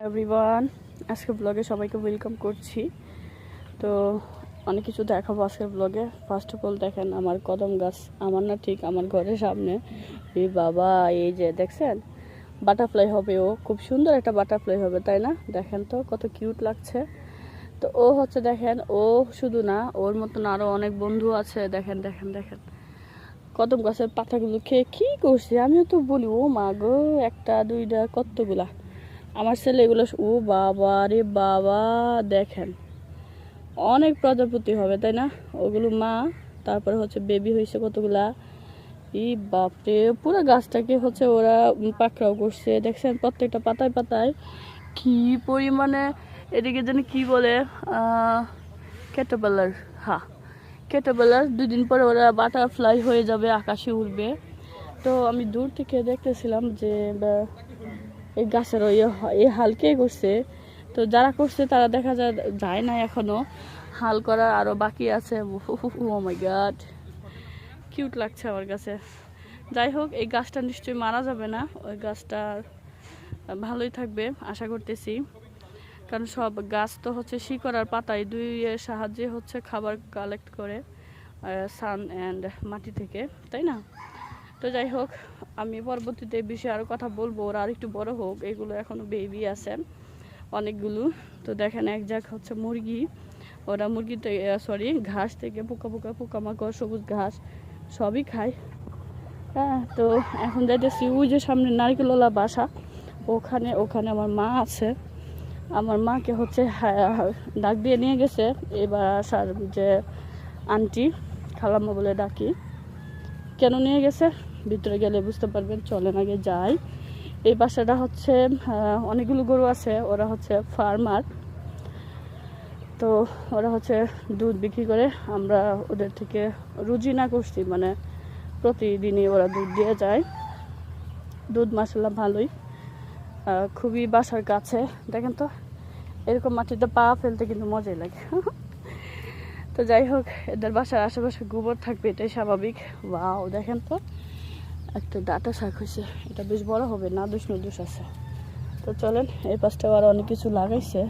Everyone, আজকে ব্লগে সবাইকে ওয়েলকাম করছি। তো অনেক কিছু দেখাবো আজকের ব্লগে ফার্স্ট অফ অল দেখেন, আমার কদম গাছ, আমার না ঠিক আমার ঘরের সামনে। এই বাবা, এই যে দেখছেন বাটারফ্লাই হবে ও। খুব সুন্দর একটা বাটারফ্লাই হবে, তাই না? দেখেন তো, কত কিউট লাগছে। তো ও হচ্ছে দেখেন, ও শুধু না, ওর মতন আরও অনেক বন্ধু আছে। দেখেন দেখেন দেখেন। কদম গাছের পাতাগুলো খেয়ে কী করছে, আমিও তো বলি, ও মা গো, একটা, দুইটা, কতগুলা? আমার ছেলে এগুলো ও বাবা রে বাবা, দেখেন। অনেক প্রজাপতি হবে, তাই না? ওগুলো মা, তারপরে হচ্ছে বেবি হয়েছে কতগুলা? ই বাপরে, পুরো গাছটাকে হচ্ছে ওরা পাকড়াও করছে। দেখছেন প্রত্যেকটা পাতায় পাতায় কি পরিমাণে এদিকে যেন কি বলে ক্যাটাবেলার হ্যাঁ ক্যাটাবেলার দুদিন পরে ওরা বাটারফ্লাই হয়ে যাবে, আকাশে উড়বে। তো আমি দূর থেকে দেখতেছিলাম যে এই গাছের ওই এই হাল কে করছে? তো যারা করছে, তারা দেখা যায় যায় না এখনও। হাল করা আরও বাকি আছে। গড। কিউট লাগছে আমার কাছে যাই হোক, এই গাছটা নিশ্চয়ই মারা যাবে না। ওই গাছটা ভালোই থাকবে, আশা করতেছি। কারণ সব গাছ তো হচ্ছে শিকড় আর পাতায় দুই এর সাহায্যে হচ্ছে খাবার কালেক্ট করে সান অ্যান্ড মাটি থেকে, তাই না? তো যাই হোক, আমি পরবর্তীতে এই বিষয়ে আরও কথা বলব। ওরা আর একটু বড় হোক, এগুলো এখনও বেবি আছে, অনেকগুলো। তো দেখেন এক জায়গা হচ্ছে মুরগি। ওরা মুরগি সরি ঘাস থেকে পোকা পোকা, পোকামাকড়, সবুজ ঘাস, সবই খায়। হ্যাঁ তো এখন যাইতেছি ওই যে সামনে নারিকেলওয়ালা বাসা। ওখানে ওখানে আমার মা আছে। আমার মাকে হচ্ছে ডাক দিয়ে নিয়ে গেছে। এবার আসার যে আন্টি, খালাম্মা বলে ডাকি। কেন নিয়ে গেছে? ভিতরে গেলে বুঝতে পারবেন চলেন আগে যাই। এই বাসাটা হচ্ছে অনেকগুলো গরু আছে, ওরা হচ্ছে ফার্মার তো ওরা হচ্ছে দুধ বিক্রি করে, আমরা ওদের থেকে রুজি না করছি মানে প্রতিদিনই ওরা দুধ দিয়ে যায়। দুধ মাসাল্লাহ ভালোই। খুবই বাসার কাছে, দেখেন তো, এরকম মাটিতে পা ফেলতে কিন্তু মজাই লাগে। তো যাই হোক, এদের বাসার আশেপাশে গোবর থাকবে, এটাই স্বাভাবিক। ওয়াও, দেখেন তো। একটা ডাটা শাক হয়েছে। এটা বেশ বড় হবে না দুষ নদুষ আছে। তো চলেন এই পাশটাও আরও অনেক কিছু লাগাইছে।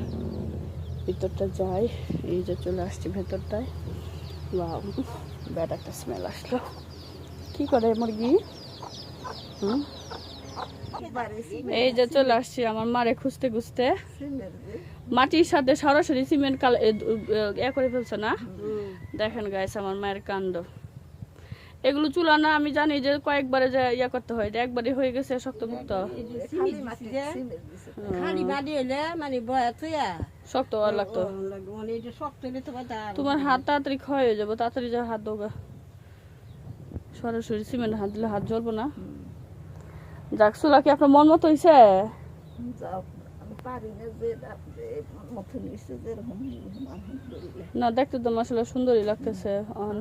ভিতরটা যাই এই যে চলে আসছি ভেতরটায়। বা ব্যাড একটা স্মেল আসলো। কি করে মুরগি? হুম? এই যে চলে আসছি আমার মারে খুঁজতে খুঁজতে। মাটির সাথে সরাসরি সিমেন্ট কাল এ এ করে ফেলছে না? দেখেন গাইছে আমার মায়ের কাণ্ড। এগুলো চুলা না আমি জানি যে কয়েকবারে যে ইয়া করতে হয় একবারে হয়ে গেছে মানে শক্ত আর লাগতো। মানে শক্ত হইলে তো বাতা তোমার হাত তাড়াতাড়ি ক্ষয় হয়ে যাব তাড়াতাড়ি যা হাত দোগা সরাসরি সিমেন্ট হাত দিলে হাত জ্বলবো না। যাক চুলা কি আপনার মন মতো হয়েছে পারি না দেখতে তো আসলে সুন্দরই লাগতেছে অন।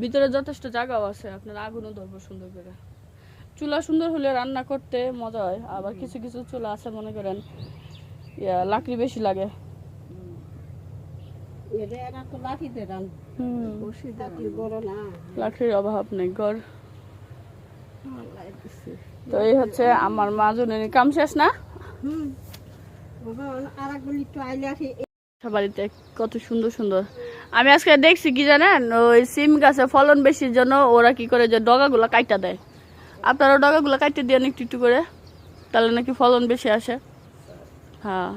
ভিতরে যথেষ্ট জায়গাও আছে আপনার আগুনও ধরবো সুন্দর করে। চুলা সুন্দর হলে রান্না করতে মজা হয় আবার কিছু কিছু চুলা আছে মনে করেন ইয়া লাকড়ি বেশি লাগে। লাকড়ির অভাব নেই ঘর তো এই হচ্ছে আমার মা জনের কাম শেষ না? বাড়িতে কত সুন্দর সুন্দর আমি আজকে দেখছি কি জানেন? ওই সিম গাছে ফলন বেশির জন্য ওরা কি করে যে ডগাগুলো কাইটা দেয়। আপনারা ডগাগুলো কাইটে দিয়ে একটু একটু করে তাহলে নাকি ফলন বেশি আসে। হ্যাঁ।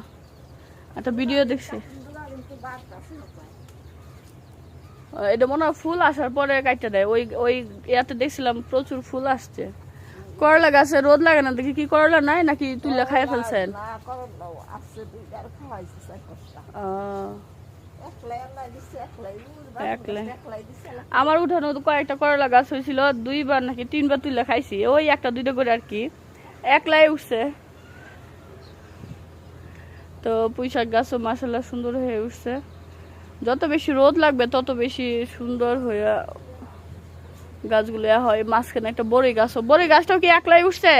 একটা ভিডিও দেখছি। এটা মনে হয় ফুল আসার পরে কাইটা দেয়। ওই ওই ইয়াতে দেখছিলাম প্রচুর ফুল আসছে। করলা গাছে রোদ লাগে না? দেখি কি করলা নাই নাকি তুলে খাইয়ে ফেলছেন? আহ, আমার উঠানো কয়েকটা করলা গাছ হয়েছিল দুইবার নাকি তিনবার তুলে খাইছি। ওই একটা দুইটা করে আর কি। একলাই উঠছে। তো পুঁইশাক গাছও মাসাল্লাহ সুন্দর হয়ে উঠছে। যত বেশি রোদ লাগবে তত বেশি সুন্দর হয়ে গাছগুলো হয়। মাঝখানে একটা বড়ই গাছও। বড়ই গাছটাও কি একলাই উঠছে?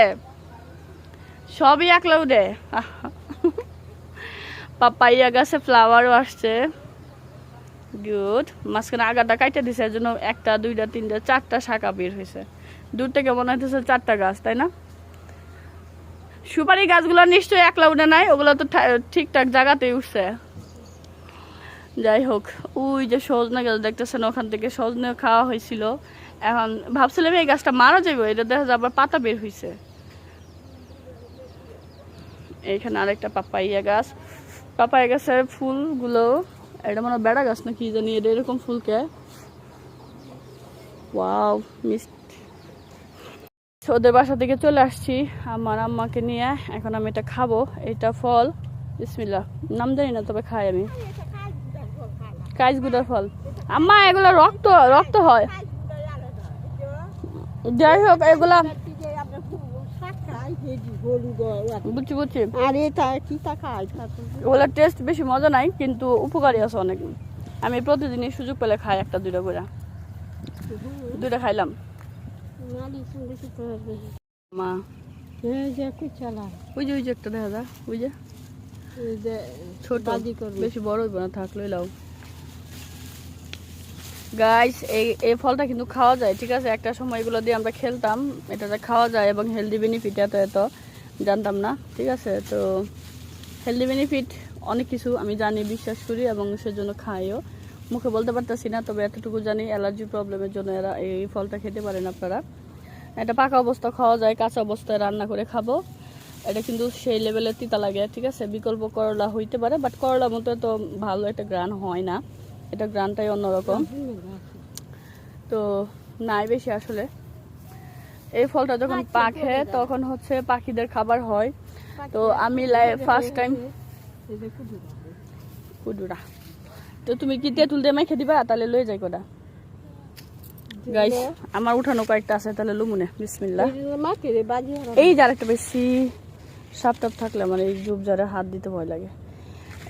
সবই একলা উঠে। পাপাইয়া গাছে ফ্লাওয়ারও আসছে। গুড মাঝখানে আগাটা কাইটা দিছে, এর জন্য একটা, দুইটা, তিনটা, চারটা শাখা বের হয়েছে। দূর থেকে মনে হইতেছে চারটা গাছ, তাই না? সুপারি গাছগুলো নিশ্চয়ই একলা উঠে নাই, ওগুলো তো ঠিকঠাক জায়গাতেই উঠছে। যাই হোক, ওই যে সজনে গাছ দেখতেছেন, ওখান থেকে সজনে খাওয়া হয়েছিল। এখন ভাবছিলাম এই গাছটা মারা যাবে এটা দেখা যায় আবার পাতা বের হয়েছে এইখানে আরেকটা পাপাইয়া গাছ। পাপাইয়া গাছের ফুলগুলো এটা মনে বেড়া গাছ না কি জানি, এটা এরকম ফুলকে। ওয়াও মিষ্টি ওদের বাসা থেকে চলে আসছি আমার আম্মাকে নিয়ে, এখন আমি এটা খাব, এটা ফল। বিসমিল্লা নাম জানি না, তবে খাই আমি। কাইজগুড়ার ফল। আম্মা, এগুলো রক্ত রক্ত হয়। যাই হোক, এগুলা বুঝছি বুঝছি। আর এটা কি তা ওগুলোর টেস্ট বেশি মজা নাই কিন্তু উপকারী আছে অনেক। আমি প্রতিদিনই সুযোগ পেলে খাই একটা দুইটা করে। দুইটা খাইলাম। মা। ওই যে ওই যে একটা দেখা যায় ওই যে। ছোট বেশি বড় হইব না থাক লইলাও গাইস এই এই ফলটা কিন্তু খাওয়া যায়, ঠিক আছে? একটা সময় এগুলো দিয়ে আমরা খেলতাম, এটাতে খাওয়া যায় এবং হেলদি বেনিফিট এত এত, জানতাম না, ঠিক আছে? তো হেলদি বেনিফিট অনেক কিছু আমি জানি, বিশ্বাস করি এবং সেজন্য খাইও। মুখে বলতে পারতেছি না, তবে এতটুকু জানি অ্যালার্জি প্রবলেমের জন্য এরা এই ফলটা খেতে পারেন আপনারা। এটা পাকা অবস্থা খাওয়া যায়, কাঁচা অবস্থায় রান্না করে খাব। এটা কিন্তু সেই লেভেলের তিতা লাগে, ঠিক আছে? বিকল্প করলা হইতে পারে বাট করলা মতো তো ভালো একটা গ্রান হয় না। এটা গ্রানটাই অন্যরকম। তো নাই বেশি আসলে। এই ফলটা যখন পাকে তখন হচ্ছে পাখিদের খাবার হয়। তো আমি ফার্স্ট টাইম কুডুরা। তো তুমি কি তেঁতুল দিয়ে মেখে দিবা? তাহলে লয়ে যাই কোটা। গাইস আমার উঠানো কয়েকটা আছে তাহলে লুমুনে বিসমিল্লা এই যার একটা বেশি। সাপ টাপ থাকলে আমার এই জুব জারে হাত দিতে ভয় লাগে।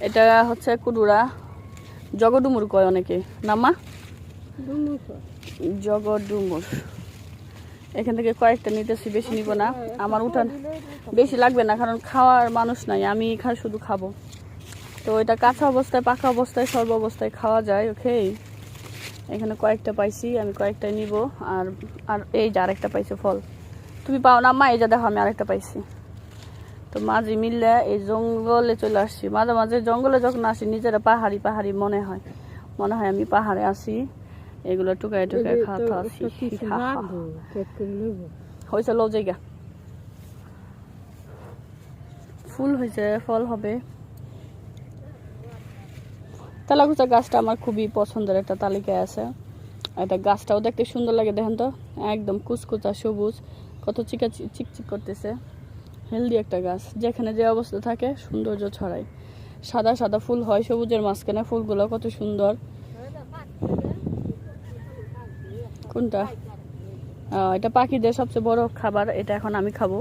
এটা হচ্ছে কুডুরা। জগডুমুর কয় অনেকে? নামা জগডুমুর। এখান থেকে কয়েকটা নিতেছি বেশি নিব না। আমার উঠান বেশি লাগবে না কারণ খাওয়ার মানুষ নাই আমি খা শুধু খাব। তো এটা কাঁচা অবস্থায় পাকা অবস্থায় সর্ব অবস্থায় খাওয়া যায় ওকে? এখানে কয়েকটা পাইছি আমি কয়েকটা নিব আর আর এই যে আরেকটা পাইছি ফল। তুমি পাও না মা? এই যে দেখো আমি আরেকটা পাইছি। তো মাঝে মিললে এই জঙ্গলে চলে আসছি। মাঝে মাঝে জঙ্গলে যখন আসি নিজেরা পাহাড়ি পাহাড়ি মনে হয়। মনে হয় আমি পাহাড়ে আসি এগুলো টুকায় টুকায় খাওয়া আসি। হয়েছে লো জায়গা। ফুল হয়েছে ফল হবে। তালাকুচা গাছটা আমার খুবই পছন্দের একটা তালিকায় আছে। এটা গাছটাও দেখতে সুন্দর লাগে দেখেন তো। একদম কুচকুচা সবুজ। কত চিকা চিকচিক করতেছে। হেলদি একটা গাছ, যেখানে যে অবস্থা থাকে, সৌন্দর্য ছড়ায়। সাদা সাদা ফুল হয় সবুজের মাঝখানে, ফুলগুলো কত সুন্দর। কোনটা? এটা পাখিদের সবচেয়ে বড় খাবার, এটা এখন আমি খাব।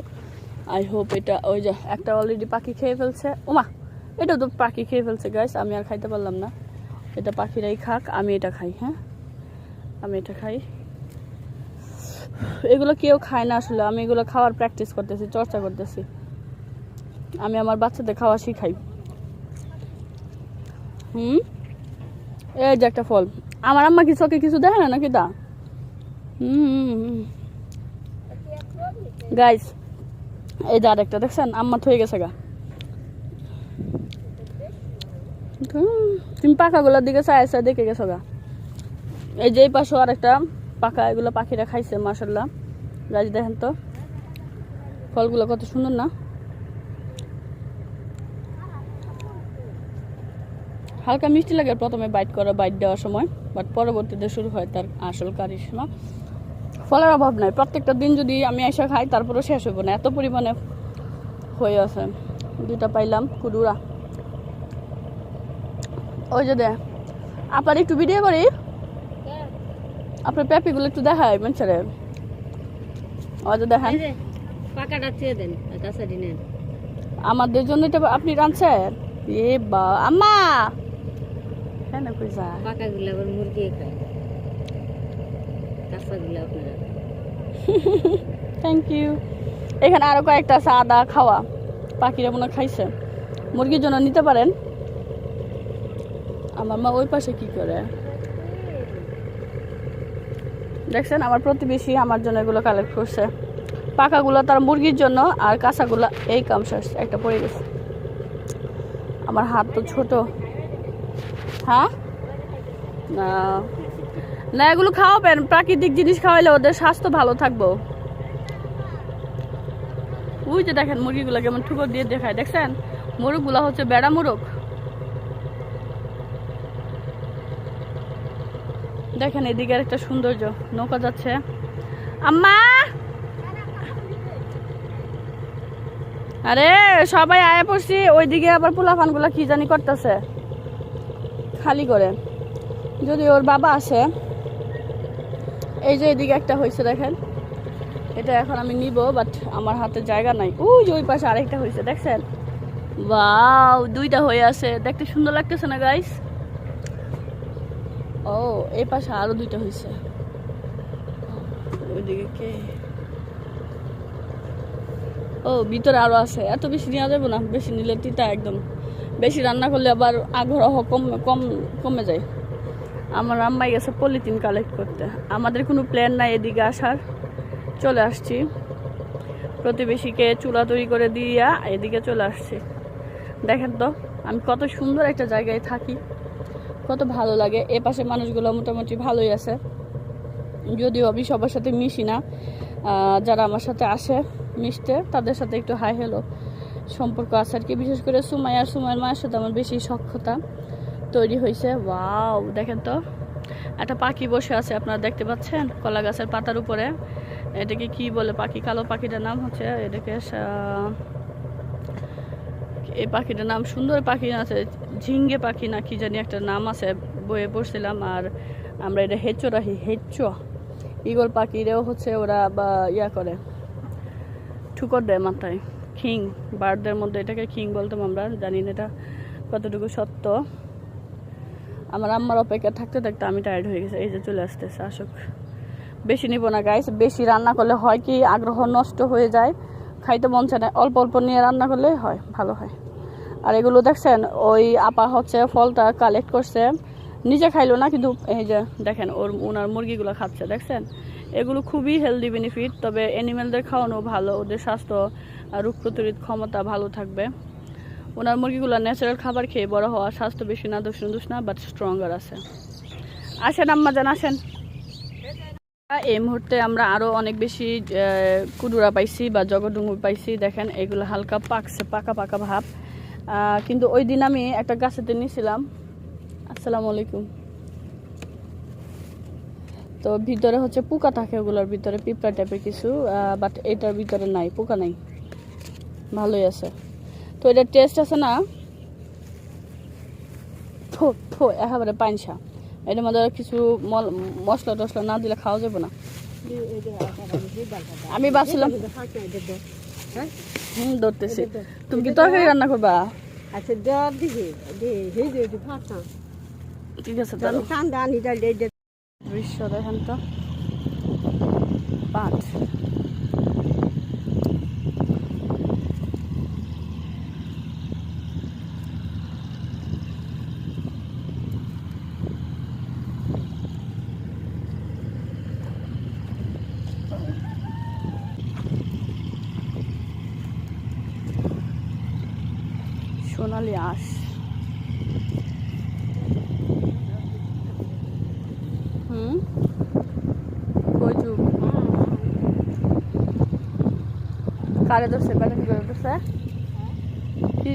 আই হোপ এটা, ওই যে, একটা অলরেডি পাখি খেয়ে ফেলছে। ওমা এটা তো পাখি খেয়ে ফেলছে গাইস আমি আর খাইতে পারলাম না। এটা পাখিরাই খাক, আমি এটা খাই হ্যাঁ? আমি এটা খাই। এগুলো কেউ খায় না আসলে। আমি এগুলো খাওয়ার প্র্যাকটিস করতেছি, চর্চা করতেছি। আমি আমার বাচ্চাদের খাওয়া শিখাই। হুম? এই যে একটা ফল। আমার আম্মা কি চোখে কিছু দেখে না নাকি তা গাইস এই যে আরেকটা দেখছেন? আম্মা থয়ে গেছে গা। তুমি পাকাগুলোর দিকে চাই দেখে গেছো গা। এই যে এই পাশেও আরেকটা। পাকা এগুলো পাখিরা খাইছে মাসাল্লাহ গাছ দেখেন তো, ফলগুলো কত সুন্দর না? হালকা মিষ্টি লাগে প্রথমে বাইট করা, বাইট দেওয়ার সময় বাট পরবর্তীতে শুরু হয় তার আসল কারিশমা। ফলের অভাব নাই, প্রত্যেকটা দিন যদি আমি এসে খাই, তারপরেও শেষ হইব না। এত পরিমাণে হয়ে আছে। দুইটা পাইলাম, কুডুরা। ওই যে দে আপনার একটু ভিডিও করি। আপনার পেঁপিগুলো একটু দেখায় মানুষের যে দেখেন। পাকাটা চেয়ে দেন নেন। আমাদের জন্য এটা আপনি রাঁধছেন? এ বা আম্মা! হ্যাঁ না কই যায়? পাকাগুলো আবার মুরগি খায়। কাঁচাগুলো আপনারা। থ্যাংক ইউ এখানে আরও কয়েকটা আছে আদা খাওয়া। পাখিরা মনে খাইছে। মুরগির জন্য নিতে পারেন। আমার মা ওই পাশে কি করে? দেখছেন, আমার প্রতিবেশী আমার জন্য এগুলো কালেক্ট করছে। পাকাগুলো তার মুরগির জন্য আর কাঁচাগুলো এই কামসাস একটা পড়ে গেছে। আমার হাত তো ছোট। হ্যাঁ? না। না, এগুলো খাওয়াবেন, প্রাকৃতিক জিনিস খাওয়াইলে ওদের স্বাস্থ্য ভালো থাকব। ওই যে দেখেন, মুরগিগুলো কেমন ঠুকর দিয়ে দেখায়, দেখছেন? মোরগগুলো হচ্ছে বেড়া মোরগ। দেখেন, এদিকে একটা সৌন্দর্য, নৌকা যাচ্ছে। আম্মা! আরে, সবাই আয়া পড়ছি, ওইদিকে আবার পোলাফানগুলো কি জানি করতেছে। খালি করে। যদি ওর বাবা আসে, এই যে এদিকে একটা হয়েছে দেখেন। এটা এখন আমি নিব বাট আমার হাতে জায়গা নাই। ওই ওই পাশে আরেকটা হয়েছে দেখছেন? বাও দুইটা হয়ে আছে। দেখতে সুন্দর লাগতেছে না গাইস ও এই পাশে আরও দুইটা হয়েছে ওইদিকে কে? ও ভিতরে আরও আছে। এত বেশি নেওয়া যাবে না বেশি নিলে তিতা একদম। বেশি রান্না করলে আবার আগ্রহ কম কম কমে যায়। আমার আম্মাই গেছে পলিথিন কালেক্ট করতে। আমাদের কোনো প্ল্যান নাই এদিকে আসার। চলে আসছি। প্রতিবেশীকে চুলা তৈরি করে দিয়া এদিকে চলে আসছি। দেখেন তো আমি কত সুন্দর একটা জায়গায় থাকি। কত ভালো লাগে। এ পাশে মানুষগুলো মোটামুটি ভালোই আছে। যদিও আমি সবার সাথে মিশি না। যারা আমার সাথে আসে মিশতে, তাদের সাথে একটু হাই হেলো সম্পর্ক আছে আর কি। বিশেষ করে সুমাই আর সুমাইয়ের মায়ের সাথে আমার বেশি সক্ষতা তৈরি হয়েছে। ওয়াও, দেখেন তো। একটা পাখি বসে আছে, আপনারা দেখতে পাচ্ছেন? কলা গাছের পাতার উপরে। এটাকে কি বলে পাখি? কালো পাখিটার নাম হচ্ছে, এটাকে এই পাখিটার নাম সুন্দর পাখি আছে। ঝিঙ্গে পাখি না কি জানি একটা নাম আছে, বইয়ে পড়ছিলাম, আর আমরা এটা হেঁচো রাখি, হেঁচো। ইগল পাখিরেও হচ্ছে ওরা বা ইয়া করে, ঠুকর দেয় মাথায়। খিং বার্ডদের মধ্যে এটাকে খিং বলতাম আমরা, জানি না এটা কতটুকু সত্য। আমার আম্মার অপেক্ষা থাকতে থাকতে আমি টায়ার্ড হয়ে গেছি, এই যে চলে আসতেছে, আসুক। বেশি নিব না গাইস বেশি রান্না করলে হয় কি, আগ্রহ নষ্ট হয়ে যায়, খাইতে মন চায় না, অল্প অল্প নিয়ে রান্না করলে হয়, ভালো হয়। আর এগুলো দেখছেন, ওই আপা হচ্ছে ফলটা কালেক্ট করছে। নিজে খাইলো না, কিন্তু এই যে দেখেন, ওর, ওনার মুরগিগুলো খাচ্ছে, দেখছেন? এগুলো খুবই হেলদি বেনিফিট তবে অ্যানিমেলদের খাওয়ানো ভালো, ওদের স্বাস্থ্য আর রোগ প্রতিরোধ ক্ষমতা ভালো থাকবে। ওনার মুরগিগুলো ন্যাচারাল খাবার খেয়ে বড় হওয়া স্বাস্থ্য বেশি না, দোষ দোষ না বাট স্ট্রঙ্গার আছে। আসেন আম্মা জান, আসেন। এই মুহূর্তে আমরা আরও অনেক বেশি কুডুরা পাইছি বা জগডুঙ্গুর পাইছি, দেখেন, এগুলো হালকা পাকছে, পাকা পাকা ভাব। কিন্তু ওই দিন আমি একটা গাছেতে নিয়েছিলাম। আসসালামু আলাইকুম। তো ভিতরে হচ্ছে পোকা থাকে ওগুলোর ভিতরে পিঁপড়া টাইপের কিছু বাট এটার ভিতরে নাই পোকা নাই। ভালোই আছে। তো এটার টেস্ট আছে না? থো থো একেবারে পাইনসা এটার মধ্যে কিছু মল- মশলা টশলা না দিলে খাওয়া যাবে না। আমি ভাবছিলাম হুম ধরতেছি। তুমি কি তরকারি রান্না করবা? আচ্ছা দেওয়ার দিকে ঠিক আছে ঠান্ডা দৃশ্য দেখেন তো। পাঁচ সোনালি আঁশ হুম? কচু কারে ধরছে? বেটা কি করে ধরছে কি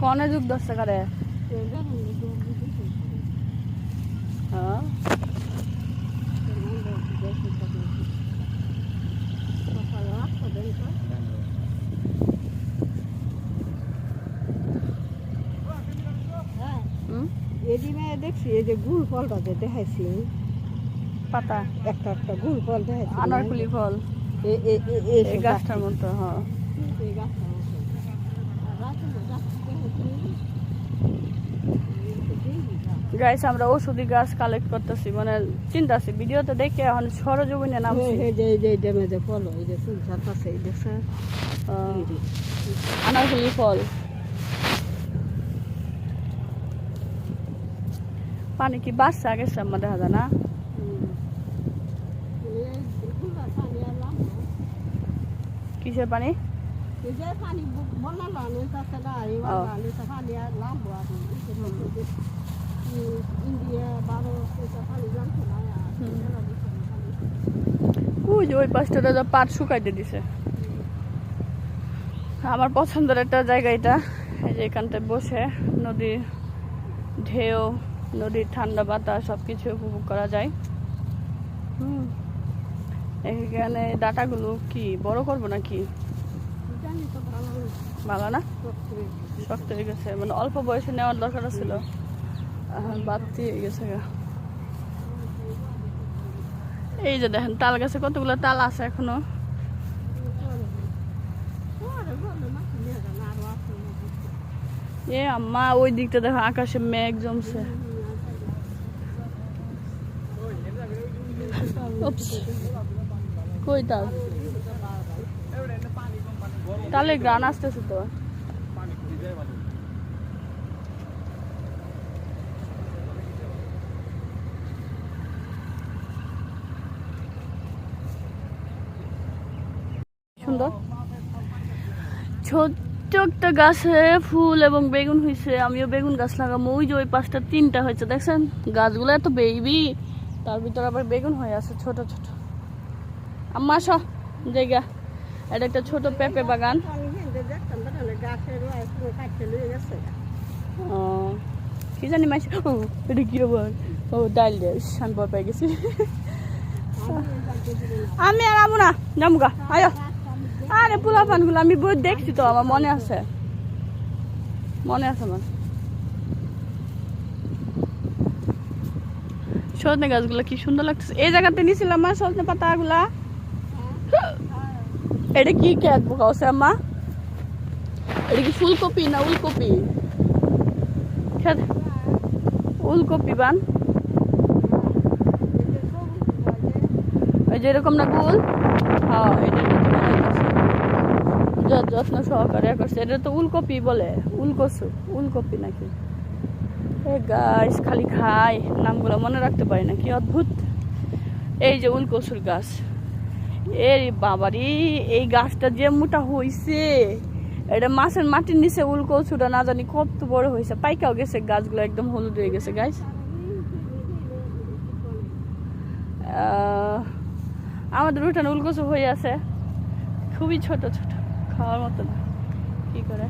কনে যুগ ধরছে কারে হ্যাঁ হুম এদিনে দেখছি এই যে গুড় ফলটা যে দেখাইছি পাতা। একটা একটা গুল ফল দেখাইছি। আনারকুলি ফল। এই এই গাছটার মতো হ্যাঁ এই গাইস আমরা ওষুধি গাছ কালেক্ট করতেছি মানে চিন্তা আছে ভিডিওতে দেখে এখন সরজমিনে নামছি। এই যে এই যে এই যে ফল এই যে ফুল ছাপ এই দেখছে আনারকুলি ফল। পানি কি বাড়ছে আগে সাম্মা দেখা যায় না কিসের পানি তা ওই যে ওই পাশটাতে যা পাট শুকাইতে দিছে আমার পছন্দের একটা জায়গা এটা এই যে এখানটায় বসে নদীর ঢেউ নদীর ঠান্ডা বাতাস সব কিছু উপভোগ করা যায়। হুম। এখানে ডাটাগুলো কি, বড় করব নাকি? ভালো না? শক্ত হয়ে গেছে। মানে অল্প বয়সে নেওয়ার দরকার ছিল। বাড়তি হয়ে গেছে এই যে দেখেন, তাল গাছে কতগুলো তাল আছে এখনও? এ আম্মা, ওই দিকটা দেখো, আকাশে মেঘ জমছে। তালে? গান আসতেছে তো। সুন্দর। ছোট্ট একটা গাছে ফুল এবং বেগুন হয়েছে আমিও বেগুন গাছ লাগাবো ওই যে ওই পাঁচটা তিনটা হয়েছে, দেখছেন? গাছগুলো এত বেবি তার ভিতরে আবার বেগুন হয়ে আছে ছোট ছোট। আম্মা আসো। জায়গা। এটা একটা ছোট পেঁপে বাগান। ও, কি জানি মাইস ও এটা কি আবার? ও ডাল দিয়ে আমি ভয় গেছি। আমি আর আমু না যাব গা আয়ো। আরে পোলা পানগুলো আমি বই দেখছি তো আমার মনে আছে। মনে আছে আমার। সজনে গাছগুলো কি সুন্দর লাগতেছে। এই জায়গাতে নিছিলাম মা সজনে পাতাগুলা। এটা কি ক্যাট বোকাওছে আম্মা? এটা কি ফুলকপি না উলকপি? উলকপি বান। ওই যে এরকম না গোল? হ্যাঁ যত্ন সহকারে করছে। এটা তো উলকপি বলে, উলকসু, উলকপি নাকি? গাছ খালি খাই নামগুলো মনে রাখতে পারি না কি অদ্ভুত। এই যে উলকসুর গাছ। এই বাবারি এই গাছটা যে মোটা হইছে। এটা মাছের মাটির নিচে উলকসুটা না জানি কত বড় হয়েছে পাইকাও গেছে গাছগুলো একদম হলুদ হয়ে গেছে গাছ আমাদের উঠানে উলকচু হয়ে আছে। খুবই ছোট ছোট খাওয়ার মতো না কি করে?